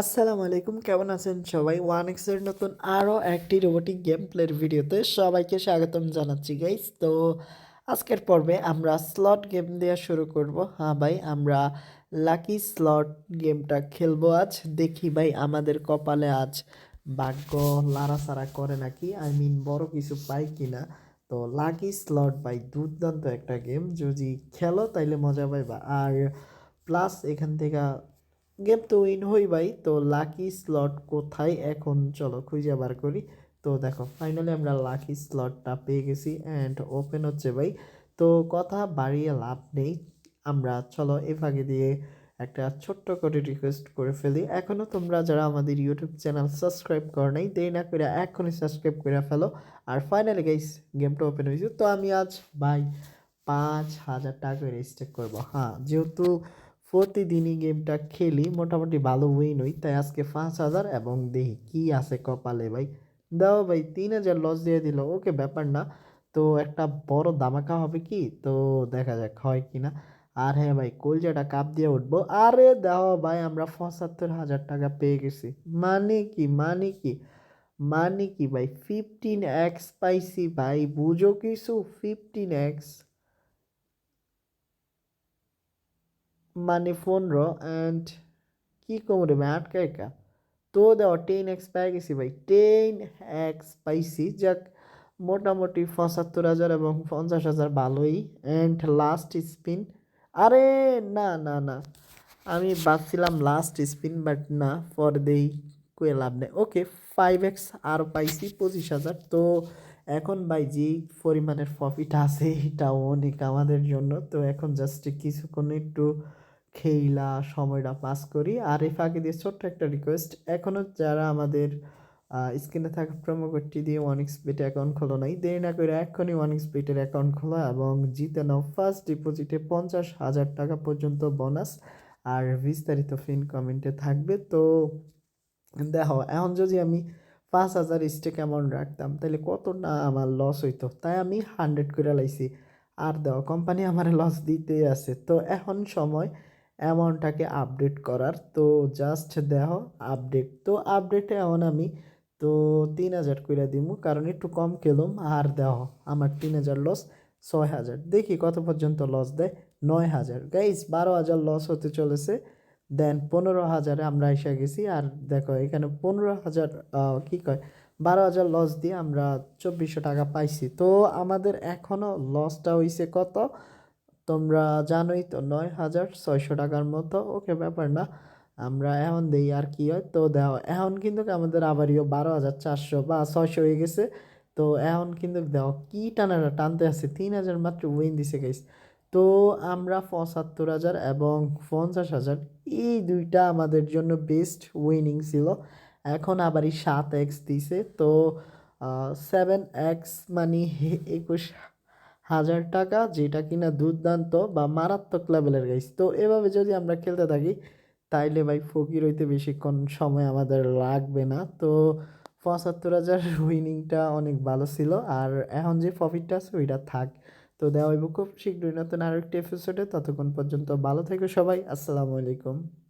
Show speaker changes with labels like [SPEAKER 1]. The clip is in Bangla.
[SPEAKER 1] আসসালামু আলাইকুম, কেমন আছেন সবাই? ওয়ান এক্সের নতুন আরও একটি রোবোটিক গেম প্লের ভিডিওতে সবাইকে স্বাগতম জানাচ্ছি গাইস তো আজকের পর্বে আমরা স্লট গেম দেওয়া শুরু করব। হ্যাঁ ভাই, আমরা লাকি স্লট গেমটা খেলব আজ। দেখি ভাই, আমাদের কপালে আজ ভাগ্য লাড়াচাড়া করে নাকি? আই মিন বড় কিছু পাই কিনা? তো লাকি স্লট ভাই, দুর্দান্ত একটা গেম যদি খেলো তাইলে মজা পাইবা। আর প্লাস এখান থেকে গেম তো উইন হই ভাই, তো লাকি স্লট কোথায়? এখন চলো খুঁজে বার করি। তো দেখো ফাইনালি আমরা লাকি স্লটটা পেয়ে গেছি অ্যান্ড ওপেন হচ্ছে ভাই। তো কথা বাড়িয়ে লাভ নেই। আমরা চলো এ ফাঁকে দিয়ে একটা ছোট্ট করে রিকোয়েস্ট করে ফেলি। এখনও তোমরা যারা আমাদের ইউটিউব চ্যানেল সাবস্ক্রাইব করো নাই, দেরি না করে এখনই সাবস্ক্রাইব করে ফেলো। আর ফাইনালি গাইস গেমটা ওপেন হয়েছে। তো আমি আজ ভাই পাঁচ হাজার টাকা স্টেক করব। হ্যাঁ যেহেতু প্রতিদিনই গেমটা খেলি, মোটামুটি ভালো উইন হই তাই আজকে পাঁচ হাজার এবং দেখি কি আছে কপালে ভাই। দাও ভাই, তিন হাজার লস দিয়ে দিল। ওকে, ব্যাপার না। তো একটা বড় দামাকা হবে কি? তো দেখা যাক হয় কি না। আর হ্যাঁ ভাই, কলজাটা কাপ দিয়ে উঠবো। আরে দাও ভাই, আমরা পঁচাত্তর হাজার টাকা পেয়ে গেছি। মানে কি মানে কি? মানে কি ভাই? ফিফটিন এক্স পাইছি ভাই, বুঝো কিছু? ফিফটিন এক্স মানে পনেরো অ্যান্ড কী কম রে ভাই আটকা একা তো দেওয়া টেন এক্স পেয়ে গেছি ভাই টেন এক্স পাইছি যাক মোটামুটি পঁচাত্তর হাজার এবং পঞ্চাশ হাজার ভালোই অ্যান্ড লাস্ট স্পিন আরে না না না আমি ভাবছিলাম লাস্ট স্পিন বাট না ফর দেই কুয়ে লাভ নেই ওকে ফাইভ এক্স আর পাইছি পঁচিশ হাজার তো এখন ভাই যে পরিমাণের প্রফিট আছে এটা অনেক আমাদের জন্য তো এখন জাস্ট কিছুক্ষণ একটু খেইলা, সময়টা পাস করি। আর এই ফাঁকে দিয়ে ছোট্ট একটা রিকোয়েস্ট এখনও যারা আমাদের স্ক্রিনে থাকা প্রোমো কোডটি দিয়ে ওয়ানিক্স বেটে অ্যাকাউন্ট খোলো নাই, দেরি না করে এক্ষুনি ওয়ানিক্স বেটের অ্যাকাউন্ট খোলা এবং জিতে নাও ফার্স্ট ডিপোজিটে পঞ্চাশ হাজার টাকা পর্যন্ত বোনাস আর বিস্তারিত ফিন কমেন্টে থাকবে। তো দেখো, এখন যদি আমি পাঁচ হাজার স্টেক অ্যামাউন্ট রাখতাম, তাহলে কত না আমার লস হইতো? তাই আমি হান্ড্রেড করে লাইছি। আর দাও কোম্পানি আমার লস দিতেই আছে। তো এখন সময় অ্যামাউন্টটাকে আপডেট করার। তো জাস্ট দেহ আপডেট তো আপডেটে এখন আমি, তো তিন হাজার করে দিব কারণ একটু কম খেলুম। আর দেহ আমার তিন হাজার লস ছয় হাজার। দেখি কত পর্যন্ত লস দেয়। নয় হাজার। গাইস বারো হাজার লস হতে চলেছে। দেন পনেরো হাজারে আমরা এসে গেছি। আর দেখো, এখানে পনেরো হাজার কী কয়? বারো হাজার লস দিয়ে আমরা চব্বিশশো টাকা পাইছি। তো আমাদের এখনও লসটা হয়েছে কত? তোমরা জানোই তো, নয় হাজার ছয়শো টাকার মতো, ওকে ব্যাপার না। আমরা এখন দেই আর কি হয়, তো দেখো এখন কিন্তু আমাদের আবারও বারো হাজার চারশো বা ছয়শো হয়ে গেছে। তো এখন কিন্তু দেখো কী টানাটা টানতে আছে, তিন হাজার মাত্র উইন দিছে গেছে তো আমরা পঁচাত্তর হাজার এবং পঞ্চাশ হাজার, এই দুইটা আমাদের জন্য বেস্ট উইনিং ছিল। এখন আবারই সাত এক্স দিছে, তো সেভেন এক্স মানে একুশ হাজার টাকা যেটা কিনা দুর্দান্ত বা মারাত্মক লেভেলের গাইস তো এভাবে যদি আমরা খেলতে থাকি, তাইলে ভাই ফকির হইতে বেশিক্ষণ সময় আমাদের লাগবে না। তো পঁচাত্তর হাজার উইনিংটা অনেক ভালো ছিল। আর এখন যে প্রফিটটা আছে, ওইটা থাক। তো দেওয়া হইব খুব শীঘ্রই নতুন আরও একটি এপিসোডে ততক্ষণ পর্যন্ত ভালো থেকো সবাই। আসসালামু আলাইকুম।